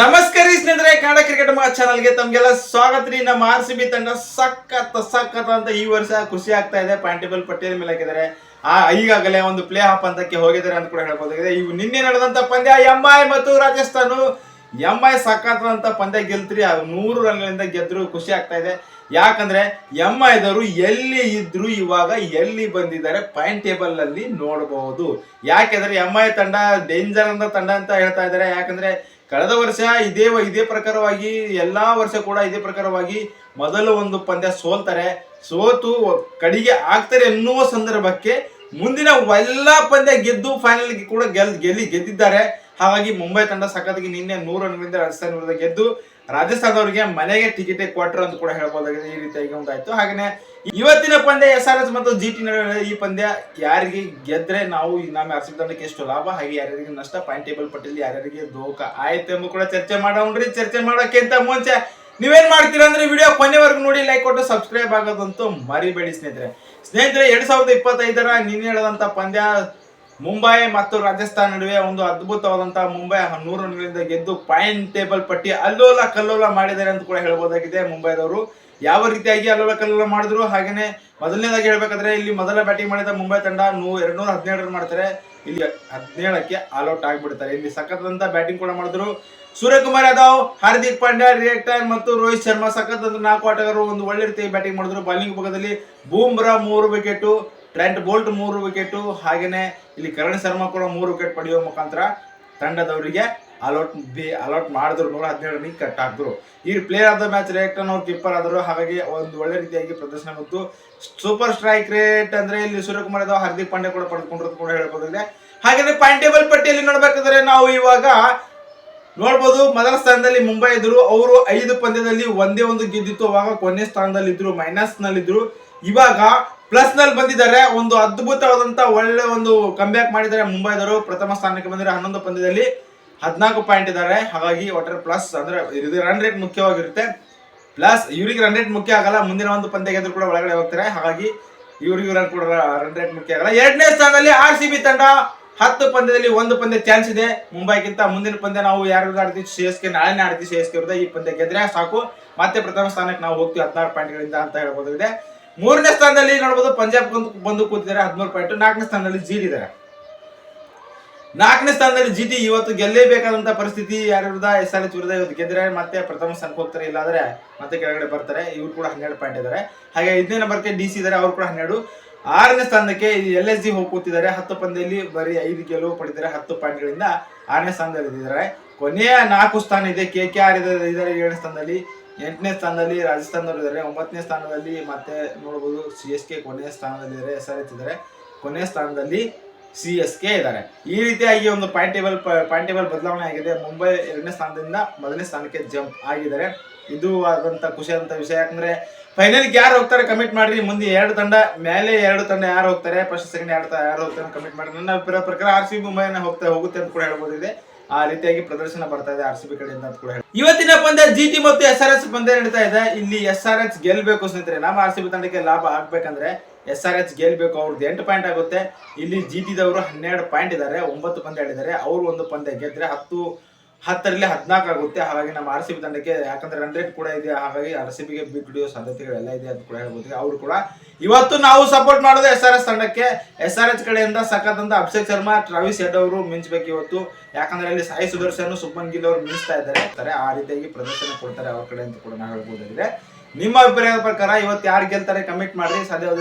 ನಮಸ್ಕಾರ ಸ್ನೇಹಿತರೆ, ಕನ್ನಡ ಕ್ರಿಕೆಟ್ ಮಾ ಚಾನಲ್ಗೆ ತಮ್ಗೆಲ್ಲ ಸ್ವಾಗತ ರೀ. ನಮ್ಮ ಆರ್ ಸಿ ಬಿ ತಂಡ ಸಖತ್ ಸಖತ್ ಅಂತ ಈ ವರ್ಷ ಖುಷಿ ಆಗ್ತಾ ಇದೆ. ಪಾಂಟಿಬಲ್ ಪಟ್ಟಿಯಲ್ ಮೇಲೆ ಹಾಕಿದ್ದಾರೆ. ಆ, ಈಗಾಗಲೇ ಒಂದು ಪ್ಲೇ ಆಫ್ ಹಂತಕ್ಕೆ ಹೋಗಿದ್ದಾರೆ ಅಂತ ಕೂಡ ಹೇಳ್ಬೋದಾಗಿದೆ. ಇವು ನಿನ್ನೆ ನಡೆದಂತ ಪಂದ್ಯ ಎಂ ಐ ಮತ್ತು ರಾಜಸ್ಥಾನ. ಎಂ ಐ ಸಖತ್ ಅಂತ ಪಂದ್ಯ ಗೆಲ್ತ್ರಿ. ಅದು ನೂರು ರನ್ಗಳಿಂದ ಗೆದ್ರು ಖುಷಿ ಆಗ್ತಾ ಇದೆ. ಯಾಕಂದ್ರೆ ಎಂ ದವರು ಎಲ್ಲಿ ಇದ್ರು ಇವಾಗ ಎಲ್ಲಿ ಬಂದಿದ್ದಾರೆ ಪಾಯಿಂಟ್ ಟೇಬಲ್ ಅಲ್ಲಿ ನೋಡಬಹುದು ಯಾಕೆಂದ್ರೆ ಎಂ ಐ ತಂಡ ಡೇಂಜರ್ ಅಂತ ತಂಡ ಅಂತ ಹೇಳ್ತಾ ಇದ್ದಾರೆ. ಯಾಕಂದ್ರೆ ಕಳೆದ ವರ್ಷ ಇದೇ ಇದೇ ಪ್ರಕಾರವಾಗಿ, ಎಲ್ಲಾ ವರ್ಷ ಕೂಡ ಇದೇ ಪ್ರಕಾರವಾಗಿ ಮೊದಲು ಒಂದು ಪಂದ್ಯ ಸೋಲ್ತಾರೆ. ಸೋತು ಕಡಿಗೆ ಆಗ್ತಾರೆ ಎನ್ನುವ ಸಂದರ್ಭಕ್ಕೆ ಮುಂದಿನ ಎಲ್ಲ ಪಂದ್ಯ ಗೆದ್ದು ಫೈನಲ್ ಕೂಡ ಗೆಲ್ ಗೆಲ್ಲಿ ಗೆದ್ದಿದ್ದಾರೆ. ಹಾಗಾಗಿ ಮುಂಬೈ ತಂಡ ಸಖತ್ತಾಗಿ ನಿನ್ನೆ ನೂರು ರನ್ಗಳಿಂದ ರಾಜಸ್ಥಾನ ಗೆದ್ದು ರಾಜಸ್ಥಾನದವರಿಗೆ ಮನೆಗೆ ಟಿಕೆಟ್ ಕೊಟ್ಟರು ಅಂತ ಕೂಡ ಹೇಳ್ಬೋದಾಗಿದೆ. ಈ ರೀತಿಯಾಗಿ ಒಂದಾಯ್ತು ಹಾಗೆ ಇವತ್ತಿನ ಪಂದ್ಯ ಎಸ್ ಆರ್ ಎಸ್ ಮತ್ತು ಜಿ ಟಿ ನಡುವೆ ಈ ಪಂದ್ಯ ಯಾರಿಗೆ ಗೆದ್ರೆ ನಾವು ನಮ್ಮ ಆರ್ ಸಿ ತಂಡಕ್ಕೆ ಎಷ್ಟು ಲಾಭ, ಹಾಗೆ ಯಾರ್ಯಾರಿಗೆ ನಷ್ಟ ಪಾಯಿಂಟ್ ಟೇಬಲ್ ಪಟ್ಟಿಯಲ್ಲಿ ಯಾರ್ಯಾರಿಗೆ ದೋಖ ಆಯ್ತು ಎಂಬ ಕೂಡ ಚರ್ಚೆ ಮಾಡೋಣ್ರಿ ಚರ್ಚೆ ಮಾಡೋಕ್ಕಿಂತ ಮುಂಚೆ ನೀವೇನ್ ಮಾಡ್ತೀರಾ ಅಂದ್ರೆ ವಿಡಿಯೋ ಕೊನೆವರೆಗೂ ನೋಡಿ ಲೈಕ್ ಕೊಟ್ಟು ಸಬ್ಸ್ಕ್ರೈಬ್ ಆಗೋದಂತೂ ಮರಿಬೇಡಿ ಸ್ನೇಹಿತರೆ. ಸ್ನೇಹಿತರೆ, ಎರಡ್ ಸಾವಿರದ ಇಪ್ಪತ್ತೈದರ ನಿನ್ನೆ ಹೇಳದಂತ ಪಂದ್ಯ ಮುಂಬೈ ಮತ್ತು ರಾಜಸ್ಥಾನ ನಡುವೆ ಒಂದು ಅದ್ಭುತವಾದಂತಹ ಮುಂಬೈ ನೂರು ರನ್ಗಳಿಂದ ಗೆದ್ದು ಪಾಯಿಂಟ್ ಟೇಬಲ್ ಪಟ್ಟಿ ಅಲ್ಲೋಲ ಕಲ್ಲೋಲ ಮಾಡಿದ್ದಾರೆ ಅಂತ ಕೂಡ ಹೇಳ್ಬೋದಾಗಿದೆ ಮುಂಬೈದವರು. ಯಾವ ರೀತಿಯಾಗಿ ಅಲ್ಲೋಲ ಕಲ್ಲೋಲ ಮಾಡಿದ್ರು? ಹಾಗೇನೆ ಮೊದಲನೇದಾಗಿ ಹೇಳ್ಬೇಕಾದ್ರೆ ಇಲ್ಲಿ ಮೊದಲ ಬ್ಯಾಟಿಂಗ್ ಮಾಡಿದ ಮುಂಬೈ ತಂಡ ನೂ ಎರಡ್ ನೂರ ಹದಿನೇಳು ರನ್ ಮಾಡ್ತಾರೆ. ಇಲ್ಲಿ ಹದಿನೇಳಕ್ಕೆ ಆಲ್ಔಟ್ ಆಗಿಬಿಡ್ತಾರೆ. ಇಲ್ಲಿ ಸಖತ್ ಬ್ಯಾಟಿಂಗ್ ಕೂಡ ಮಾಡಿದ್ರು. ಸೂರ್ಯಕುಮಾರ್ ಯಾದವ್, ಹಾರ್ದಿಕ್ ಪಾಂಡ್ಯ ರಿಯಾಕ್ಟರ್ ಮತ್ತು ರೋಹಿತ್ ಶರ್ಮಾ ಸಖತ್ ನಾಲ್ಕು ಆಟಗಾರರು ಒಂದು ಒಳ್ಳೆ ರೀತಿಯಲ್ಲಿ ಬ್ಯಾಟಿಂಗ್ ಮಾಡಿದ್ರು. ಬಾಲಿಂಗ್ ಭಾಗದಲ್ಲಿ ಬೂಮ್ರಾ ಮೂರು ವಿಕೆಟು ಟ್ರೆಂಟ್ ಬೋಲ್ಟ್ ಮೂರು ವಿಕೆಟು, ಹಾಗೇನೆ ಇಲ್ಲಿ ಕರಣ್ ಶರ್ಮಾ ಕೂಡ ಮೂರು ವಿಕೆಟ್ ಪಡೆಯುವ ಮುಖಾಂತರ ತಂಡದವರಿಗೆ ಅಲೌಟ್ ಬಿ ಅಲೌಟ್ ಮಾಡಿದ್ರು. ನೂರ ಹದಿನೇಳು ರನ್ನಿಗೆ ಕಟ್ ಆದ್ರು ಈ ಪ್ಲೇಯರ್ ಆಫ್ ದ ಮ್ಯಾಚ್ ರೇಟನ್ ಅವ್ರು ಕೀಪರ್ ಆದರು. ಹಾಗಾಗಿ ಒಂದು ಒಳ್ಳೆ ರೀತಿಯಾಗಿ ಪ್ರದರ್ಶನ ಮತ್ತು ಸೂಪರ್ ಸ್ಟ್ರೈಕ್ ರೇಟ್ ಅಂದ್ರೆ ಇಲ್ಲಿ ಸೂರ್ಯಕುಮಾರ್ ಯಾದವ್ ಹಾರ್ದಿಕ್ ಪಾಂಡೆ ಕೂಡ ಪಡೆದುಕೊಂಡಿರೋದು ಕೂಡ ಹೇಳ್ಬೋದಾಗಿದೆ. ಹಾಗೆ ಪಾಯಿಂಟ್ ಟೇಬಲ್ ಪಟ್ಟಿಯಲ್ಲಿ ನೋಡ್ಬೇಕಾದ್ರೆ ನಾವು ಇವಾಗ ನೋಡ್ಬೋದು, ಮೊದಲ ಸ್ಥಾನದಲ್ಲಿ ಮುಂಬೈ ಇದ್ರು. ಅವರು ಐದು ಪಂದ್ಯದಲ್ಲಿ ಒಂದೇ ಒಂದು ಗೆದ್ದಿತ್ತು. ಅವಾಗ ಕೊನೆ ಸ್ಥಾನದಲ್ಲಿ ಇದ್ರು ಮೈನಸ್ ನಲ್ಲಿದ್ರು. ಇವಾಗ ಪ್ಲಸ್ನಲ್ಲಿ ಬಂದಿದ್ದಾರೆ, ಒಂದು ಅದ್ಭುತವಾದಂತ ಒಳ್ಳೆ ಒಂದು ಕಂಬ್ಯಾಕ್ ಮಾಡಿದ್ದಾರೆ ಮುಂಬೈದವರು. ಪ್ರಥಮ ಸ್ಥಾನಕ್ಕೆ ಬಂದಿದ್ದಾರೆ ಹನ್ನೊಂದು ಪಂದ್ಯದಲ್ಲಿ ಹದಿನಾಲ್ಕು ಪಾಯಿಂಟ್ ಇದ್ದಾರೆ. ಹಾಗಾಗಿ ಒಟ್ಟರೆ ಪ್ಲಸ್ ಅಂದ್ರೆ ಇದು ರನ್ ರೇಟ್ ಮುಖ್ಯವಾಗಿರುತ್ತೆ. ಪ್ಲಸ್ ಇವರಿಗೆ ರನ್ ರೇಟ್ ಮುಖ್ಯ ಆಗಲ್ಲ, ಮುಂದಿನ ಒಂದು ಪಂದ್ಯ ಗೆದ್ರು ಕೂಡ ಒಳಗಡೆ ಹೋಗ್ತಾರೆ. ಹಾಗಾಗಿ ಇವರಿಗೆ ರನ್ ಕೂಡ ರನ್ ರೇಟ್ ಮುಖ್ಯ ಆಗಲ್ಲ. ಎರಡನೇ ಸ್ಥಾನದಲ್ಲಿ ಆರ್ ಸಿ ಬಿ ತಂಡ ಹತ್ತು ಪಂದ್ಯದಲ್ಲಿ ಒಂದು ಪಂದ್ಯ ಚಾನ್ಸ್ ಇದೆ. ಮುಂಬೈಗಿಂತ ಮುಂದಿನ ಪಂದ್ಯ ನಾವು ಯಾರು ಆಡ್ತೀವಿ? ಸಿ ಎಸ್ ಕೆ ನಾಳೆನೇ ಆಡ್ತೀವಿ ಸಿ ಎಸ್ ಕೆ ಈ ಪಂದ್ಯ ಗೆದ್ರೆ ಸಾಕು. ಮತ್ತೆ ಪ್ರಥಮ ಸ್ಥಾನಕ್ಕೆ ನಾವು ಹೋಗ್ತೀವಿ ಹದಿನಾರು ಪಾಯಿಂಟ್ಗಳಿಂದ ಅಂತ ಹೇಳ್ಬೋದಾಗಿದೆ. ಮೂರನೇ ಸ್ಥಾನದಲ್ಲಿ ನೋಡಬಹುದು ಪಂಜಾಬ್ ಬಂದು ಕೂತಿದ್ದಾರೆ, ಹದಿಮೂರು ಪಾಯಿಂಟ್ ನಾಲ್ಕನೇ ಸ್ಥಾನದಲ್ಲಿ ಜೀಟ್ ಇದ್ದಾರೆ. ನಾಲ್ಕನೇ ಸ್ಥಾನದಲ್ಲಿ ಜಿಟಿ ಇವತ್ತು ಗೆಲ್ಲೇಬೇಕಾದಂತ ಪರಿಸ್ಥಿತಿ ಯಾರ ವಿರುದ್ಧ? ಎಸ್ ಆರ್ ಎಚ್ ವಿರುದ್ಧ ಇವತ್ತು ಗೆದ್ರೆ ಮತ್ತೆ ಪ್ರಥಮ ಸ್ಥಾನಕ್ಕೆ ಹೋಗ್ತಾರೆ ಇಲ್ಲಾಂದ್ರೆ ಮತ್ತೆ ಕೆಳಗಡೆ ಬರ್ತಾರೆ. ಇವ್ರು ಕೂಡ ಹನ್ನೆರಡು ಪಾಯಿಂಟ್ ಇದ್ದಾರೆ. ಹಾಗೆ ಐದನೇ ನಂಬರ್ಗೆ ಡಿ ಸಿ ಇದ್ದಾರೆ, ಅವ್ರು ಕೂಡ ಹನ್ನೆರಡು. ಆರನೇ ಸ್ಥಾನಕ್ಕೆ ಎಲ್ ಎಸ್ ಜಿ ಹೋಗಿ ಕೂತಿದ್ದಾರೆ. ಹತ್ತು ಪಂದ್ಯದಲ್ಲಿ ಬರೀ ಐದು ಗೆಲುವು ಪಡೆದಿದ್ದಾರೆ, ಹತ್ತು ಪಾಯಿಂಟ್ಗಳಿಂದ ಆರನೇ ಸ್ಥಾನದಲ್ಲಿ ಇದ್ದಾರೆ ಕೊನೆಯ ನಾಲ್ಕು ಸ್ಥಾನ ಇದೆ. ಕೆ ಕೆ ಆರ್ ಇದ್ದಾರೆ ಏಳನೇ ಸ್ಥಾನದಲ್ಲಿ. ಎಂಟನೇ ಸ್ಥಾನದಲ್ಲಿ ರಾಜಸ್ಥಾನದವರು ಇದ್ದಾರೆ ಒಂಬತ್ತನೇ ಸ್ಥಾನದಲ್ಲಿ ಮತ್ತೆ ನೋಡಬಹುದು ಸಿ ಎಸ್ ಕೆ ಕೊನೆಯ ಸ್ಥಾನದಲ್ಲಿದ್ದಾರೆ ಇದ್ದಾರೆ ಕೊನೆಯ ಸ್ಥಾನದಲ್ಲಿ ಸಿ ಎಸ್ ಕೆ ಇದ್ದಾರೆ ಈ ರೀತಿಯಾಗಿ ಒಂದು ಪಾಯಿಂಟ್ ಟೇಬಲ್ ಪಾಯಿಂಟ್ ಟೇಬಲ್ ಬದಲಾವಣೆ ಆಗಿದೆ. ಮುಂಬೈ ಎರಡನೇ ಸ್ಥಾನದಿಂದ ಮೊದಲನೇ ಸ್ಥಾನಕ್ಕೆ ಜಂಪ್ ಆಗಿದ್ದಾರೆ. ಇದು ಆದಂತ ಖುಷಿ ಅಂತ ವಿಷಯ. ಯಾಕಂದ್ರೆ ಫೈನಲ್ಗೆ ಯಾರು ಹೋಗ್ತಾರೆ ಕಮಿಟ್ ಮಾಡ್ರಿ? ಮುಂದೆ ಎರಡು ತಂಡ, ಮೇಲೆ ಎರಡು ತಂಡ ಯಾರು ಹೋಗ್ತಾರೆ? ಫಸ್ಟ್ ಸೆಕೆಂಡ್ ಎರಡು ಯಾರು ಹೋಗ್ತಾರೆ ಕಮಿಟ್ ಮಾಡಿ ನನ್ನ ಅಭಿಪ್ರಾಯ ಪ್ರಕಾರ ಆರ್ ಸಿ ಮುಂಬೈನ ಹೋಗ್ತಾ ಹೋಗುತ್ತೆ ಅಂತ ಕೂಡ ಹೇಳ್ಬೋದಿದೆ. ಆ ರೀತಿಯಾಗಿ ಪ್ರದರ್ಶನ ಬರ್ತಾ ಇದೆ ಆರ್ ಸಿ ಬಿ ಕಡೆಯಿಂದ ಅಂತ ಕೂಡ ಹೇಳಿ ಇವತ್ತಿನ ಪಂದ್ಯ ಜಿ ಟಿ ಮತ್ತು ಎಸ್ ಆರ್ ಎಸ್ ಪಂದ್ಯ ನಡೀತಾ ಇದೆ. ಇಲ್ಲಿ ಎಸ್ ಆರ್ ಎಚ್ ಗೆಲ್ಬೇಕು ಸ್ನೇಹಿತರೆ. ನಮ್ಮ ಆರ್ ಸಿ ಬಿ ತಂಡಕ್ಕೆ ಲಾಭ ಆಗ್ಬೇಕಂದ್ರೆ ಎಸ್ ಆರ್ ಎಚ್ ಗೆಲ್ಬೇಕು. ಅವ್ರದ್ದು ಎಂಟು ಪಾಯಿಂಟ್ ಆಗುತ್ತೆ. ಇಲ್ಲಿ ಜಿ ಟಿದವರು ಹನ್ನೆರಡು ಪಾಯಿಂಟ್ ಇದ್ದಾರೆ. ಒಂಬತ್ತು ಪಂದ್ಯ ಆಡಿದ್ದಾರೆ. ಅವರು ಒಂದು ಪಂದ್ಯ ಗೆದ್ರೆ ಹತ್ತು ಹತ್ತರಲ್ಲಿ ಹದಿನಾಲ್ಕು ಆಗುತ್ತೆ. ಹಾಗಾಗಿ ನಮ್ಮ ಆರ್ ಸಿ ಬಿ ತಂಡಕ್ಕೆ ಯಾಕಂದ್ರೆ ರನ್ ರೇಟ್ ಕೂಡ ಇದೆ. ಹಾಗಾಗಿ ಆರ್ ಸಿ ಬಿಗೆ ಹಿಡಿಯೋ ಸಾಧ್ಯತೆಗಳೆಲ್ಲ ಇದೆ ಅಂತ ಕೂಡ ಹೇಳ್ಬೋದು ಅವರು ಕೂಡ ಇವತ್ತು ನಾವು ಸಪೋರ್ಟ್ ಮಾಡೋದು ಎಸ್ ಆರ್ ಎಸ್ ತಂಡಕ್ಕೆ. ಎಸ್ ಆರ್ ಎಚ್ ಕಡೆಯಿಂದ ಸಖತ್ ಅಭಿಷೇಕ್ ಶರ್ಮಾ, ಟ್ರಾವಿಸ್ ಹೆಡ್ ಅವರು ಮಿಂಚಬೇಕು ಇವತ್ತು. ಯಾಕಂದ್ರೆ ಅಲ್ಲಿ ಸಾಯಿ ಸುದರ್ಶನ್, ಸುಬ್ಬನ್ ಗಿಲ್ ಅವರು ಮಿಂಚ್ತಾ ಇದ್ದಾರೆ. ಆ ರೀತಿಯಾಗಿ ಪ್ರದರ್ಶನ ಕೊಡ್ತಾರೆ ಅವ್ರ ಕಡೆ ಅಂತ ಕೂಡ ನಾವು ಹೇಳ್ಬೋದಾಗಿದೆ. ನಿಮ್ಮ ಅಭಿಪ್ರಾಯದ ಪ್ರಕಾರ ಇವತ್ತು ಯಾರು ಗೆಲ್ತಾರೆ? ಕಮೆಂಟ್ ಮಾಡಿ ಸಾಧ್ಯವಾದ